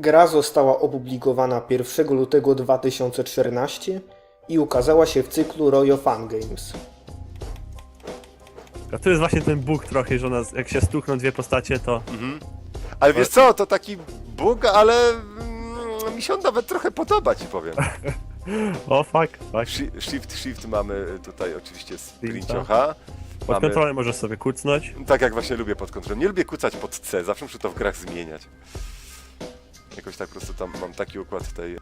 Gra została opublikowana 1 lutego 2014 i ukazała się w cyklu Royo Fun Games. A tu jest właśnie ten bóg trochę, że ona, jak się stukną dwie postacie, to... Ale wiesz co, to taki bóg, ale mm, mi się on nawet trochę podoba, ci powiem. O, fuck, fuck. Shi- Shift, shift mamy tutaj oczywiście z. Princiocha. Pod Mamy, kontrolę możesz sobie kucnąć. tak jak właśnie lubię pod kontrolą. Nie lubię kucać pod C, zawsze muszę to w grach zmieniać. Jakoś tak po prostu tam mam taki układ tutaj.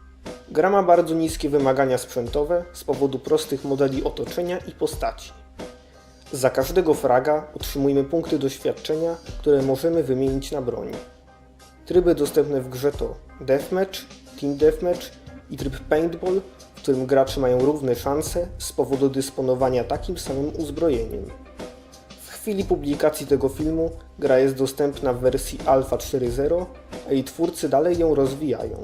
Gra ma bardzo niskie wymagania sprzętowe z powodu prostych modeli otoczenia i postaci. Za każdego fraga otrzymujemy punkty doświadczenia, które możemy wymienić na broń. Tryby dostępne w grze to Deathmatch, Team Deathmatch i tryb Paintball, w którym gracze mają równe szanse z powodu dysponowania takim samym uzbrojeniem. Chwili publikacji tego filmu gra jest dostępna w wersji Alpha 4.0, a jej twórcy dalej ją rozwijają.